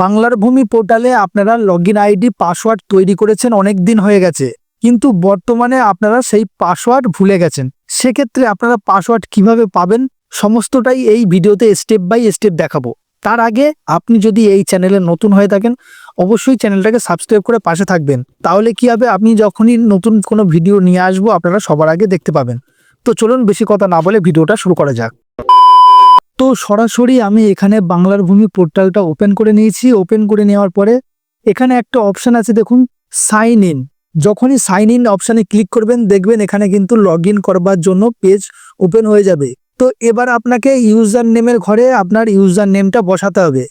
বাংলার ভূমি পোর্টালে আপনারা লগ ইন আইডি, পাসওয়ার্ড তৈরি করেছেন অনেক দিন হয়ে গেছে। কিন্তু বর্তমানে আপনারা সেই পাসওয়ার্ড ভুলে গেছেন। সেক্ষেত্রে আপনারা পাসওয়ার্ড কীভাবে পাবেন সমস্তটাই এই ভিডিওতে স্টেপ বাই স্টেপ দেখাবো। তার আগে আপনি যদি এই চ্যানেলে নতুন হয়ে থাকেন, অবশ্যই চ্যানেলটাকে সাবস্ক্রাইব করে পাশে থাকবেন। তাহলে কি হবে? আপনি যখনই নতুন কোনো ভিডিও নিয়ে আসব, আপনারা সবার আগে দেখতে পাবেন। তো চলুন বেশি কথা না বলে ভিডিওটা শুরু করা যাক। তো সরাসরি আমি এখানে বাংলার ভূমি পোর্টালটা ওপেন করে নিয়েছি। ওপেন করে নেওয়ার পরে এখানে একটা অপশান আছে, দেখুন সাইন ইন যখনই সাইন ইন অপশানে ক্লিক করবেন, দেখবেন এখানে কিন্তু লগ করবার জন্য পেজ ওপেন হয়ে যাবে। তো এবার আপনাকে ইউজার নেমের ঘরে আপনার ইউজার নেমটা বসাতে হবে।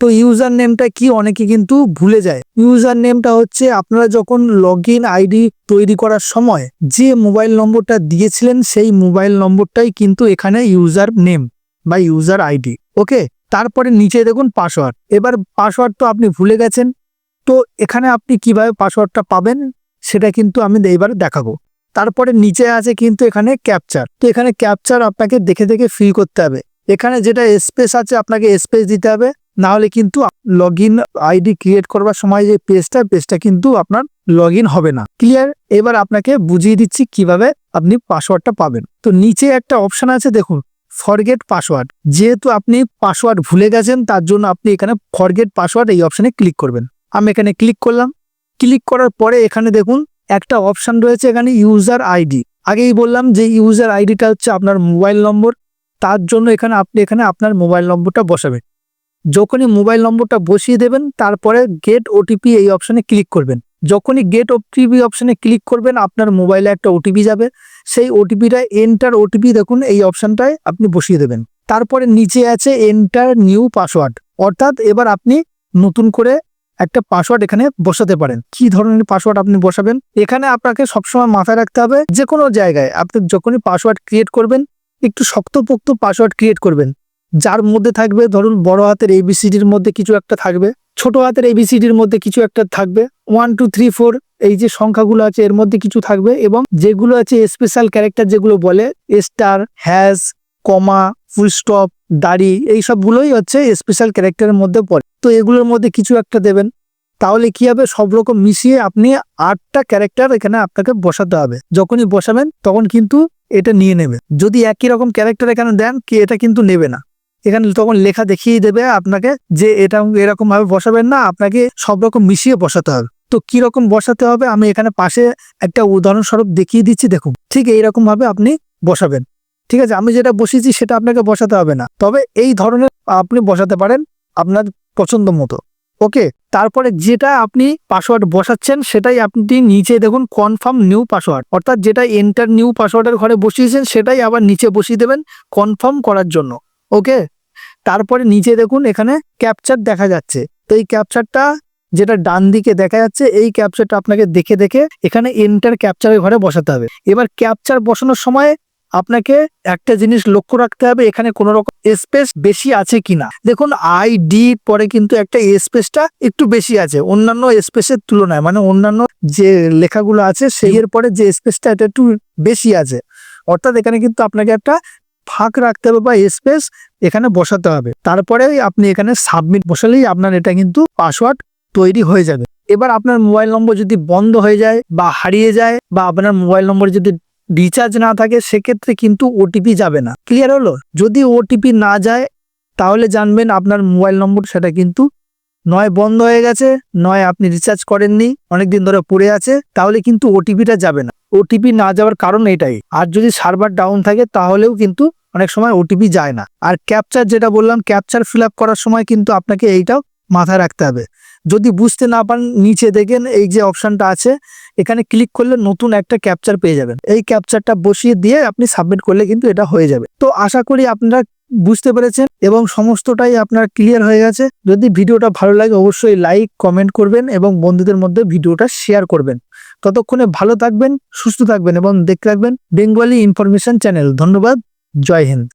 তো ইউজার নেমটা কি অনেকে কিন্তু ভুলে যায়। ইউজার নেমটা হচ্ছে আপনারা যখন লগ আইডি তৈরি করার সময় যে মোবাইল নম্বরটা দিয়েছিলেন, সেই মোবাইল নম্বরটাই কিন্তু এখানে ইউজার নেম বা ইউজার আইডি ওকে তারপরে নিচে দেখুন পাসওয়ার্ড এবার পাসওয়ার্ড তো আপনি ভুলে গেছেন, তো এখানে আপনি কীভাবে পাসওয়ার্ডটা পাবেন সেটা কিন্তু আমি এইবার দেখাবো। তারপরে নিচে আছে কিন্তু এখানে ক্যাপচার তো এখানে ক্যাপচার আপনাকে দেখে দেখে ফিল করতে হবে। এখানে যেটা স্পেস আছে আপনাকে স্পেস দিতে হবে। না হলে কিন্তু লগ ইন আইডি ক্রিয়েট করবার সময় যে পেজটা পেজটা কিন্তু আপনার লগ হবে না। ক্লিয়ার এবার আপনাকে বুঝিয়ে দিচ্ছি কীভাবে আপনি পাসওয়ার্ডটা পাবেন। তো নিচে একটা অপশন আছে দেখুন। ফরগেট পাসওয়ার্ড যেহেতু আপনি পাসওয়ার্ড ভুলে গেছেন, তার জন্য আপনি এখানে ফরগেট পাসওয়ার্ড এই অপশানে ক্লিক করবেন। আমি এখানে ক্লিক করলাম। ক্লিক করার পরে এখানে দেখুন, একটা অপশান রয়েছে এখানে ইউজার আইডি আগেই বললাম যে ইউজার আইডিটা হচ্ছে আপনার মোবাইল নম্বর তার জন্য এখানে আপনি এখানে আপনার মোবাইল নম্বরটা বসাবেন। যখনই মোবাইল নম্বরটা বসিয়ে দেবেন, তারপরে গেট ওটিপি এই অপশানে ক্লিক করবেন। যখনই গেট ওটিপি অপশানে ক্লিক করবেন, আপনার মোবাইলে একটা ওটিপি যাবে। সেই ওটিপিটা এন্টার ওটিপি দেখুন, এই অপশানটায় আপনি বসিয়ে দেবেন। তারপরে নিচে আছে এন্টার নিউ পাসওয়ার্ড অর্থাৎ এবার আপনি নতুন করে একটা পাসওয়ার্ড এখানে বসাতে পারেন। কি ধরনের পাসওয়ার্ড আপনি বসাবেন? এখানে আপনাকে সবসময় মাথায় রাখতে হবে যে কোনো জায়গায় আপনি যখনই পাসওয়ার্ড ক্রিয়েট করবেন, একটু শক্তপোক্ত পাসওয়ার্ড ক্রিয়েট করবেন। যার মধ্যে থাকবে ধরুন বড় হাতের এবিসিডির মধ্যে কিছু একটা থাকবে, ছোট হাতের এবিসিডির মধ্যে কিছু একটা থাকবে ওয়ান টু থ্রি ফোর এই যে সংখ্যাগুলো আছে এর মধ্যে কিছু থাকবে এবং যেগুলো আছে স্পেশাল ক্যারেক্টার যেগুলো বলে star hash comma full stop দাড়ি এই সবগুলোই হচ্ছে স্পেশাল ক্যারেক্টারের মধ্যে পড়ে। তো এগুলোর মধ্যে কিছু একটা দেবেন, তাহলে কি হবে? সব রকম মিশিয়ে আপনি আটটা ক্যারেক্টার এখানে আপনাকে বসাতে হবে। যখনই বসাবেন তখন কিন্তু এটা নিয়ে নেবে। যদি একই রকম ক্যারেক্টার এখানে দেন, কি এটা কিন্তু নেবে না। এখানে তখন লেখা দেখিয়ে দেবে আপনাকে যে এটা এরকম ভাবে বসাবেন না, আপনাকে সব রকম মিশিয়ে বসাতে হবে। তো কি রকম বসাতে হবে আমি এখানে পাশে একটা উদাহরণস্বরূপ দেখিয়ে দিচ্ছি, দেখুন। ঠিক এইরকম ভাবে আপনি বসাবেন। ঠিক আছে, আমি যেটা বসিয়েছি সেটা আপনাকে বসাতে হবে না। তবে এই ধরনের আপনি বসাতে পারেন আপনার পছন্দ মতো। ওকে, তারপরে যেটা আপনি পাসওয়ার্ড বসাচ্ছেন সেটাই আপনি নিচে দেখুন কনফার্ম নিউ পাসওয়ার্ড অর্থাৎ যেটা এন্টার নিউ পাসওয়ার্ডের ঘরে বসিয়েছেন সেটাই আবার নিচে বসিয়ে দেবেন কনফার্ম করার জন্য। ওকে তারপরে নিচে দেখুন এখানে ক্যাপচার দেখা যাচ্ছে। তো এই ক্যাপচারটা যেটা ডান দিকে দেখা যাচ্ছে, এই ক্যাপচারটা আপনাকে দেখে দেখে এখানে এন্টার ক্যাপচারের ঘরে বসাতে হবে। এবার ক্যাপচার বসানোর সময় আপনাকে একটা জিনিস লক্ষ্য রাখতে হবে, এখানে কোনো রকম স্পেস বেশি আছে কিনা। দেখুন আই ডি পরে কিন্তু একটা স্পেসটা একটু বেশি আছে, অন্যান্য স্পেসের তুলনায় মানে অন্যান্য যে লেখাগুলো আছে, সেই এর পরে যে স্পেসটা এটা একটু বেশি আছে। অর্থাৎ এখানে কিন্তু আপনাকে একটা ফাঁক রাখতে হবে বা স্পেস এখানে বসাতে হবে। তারপরে আপনি এখানে সাবমিট বসালেই আপনার এটা কিন্তু পাসওয়ার্ড তৈরি হয়ে যাবে। এবার আপনার মোবাইল নম্বর যদি বন্ধ হয়ে যায় বা হারিয়ে যায় বা আপনার মোবাইল নম্বর যদি রিচার্জ না থাকে, সেক্ষেত্রে কিন্তু ওটিপি যাবে না। ক্লিয়ার হলো? যদি ওটিপি না যায়, তাহলে জানবেন আপনার মোবাইল নম্বর সেটা কিন্তু নয় বন্ধ হয়ে গেছে, নয় আপনি রিচার্জ করেননি, অনেকদিন ধরে পড়ে আছে, তাহলে কিন্তু ওটিপিটা যাবে না। ওটিপি না যাওয়ার কারণ এটাই। আর যদি সার্ভার ডাউন থাকে, তাহলেও কিন্তু অনেক সময় ওটিপি যায় না। আর ক্যাপচার যেটা বললাম ক্যাপচার ফিল করার সময় কিন্তু আপনাকে এইটাও মাথায় রাখতে হবে। যদি বুঝতে না পারেন, নিচে দেখেন এই যে অপশনটা আছে, এখানে ক্লিক করলে নতুন একটা ক্যাপচার পেয়ে যাবেন। এই ক্যাপচারটা বসিয়ে দিয়ে আপনি সাবমিট করলে কিন্তু এটা হয়ে যাবে। তো আশা করি আপনারা বুঝতে পেরেছেন এবং সমস্তটাই আপনার ক্লিয়ার হয়ে গেছে। যদি ভিডিওটা ভালো লাগে, অবশ্যই লাইক কমেন্ট করবেন এবং বন্ধুদের মধ্যে ভিডিওটা শেয়ার করবেন। ততক্ষণে ভালো থাকবেন সুস্থ থাকবেন এবং দেখতে রাখবেন বেঙ্গলি ইনফরমেশন চ্যানেল। ধন্যবাদ জয় হিন্দ।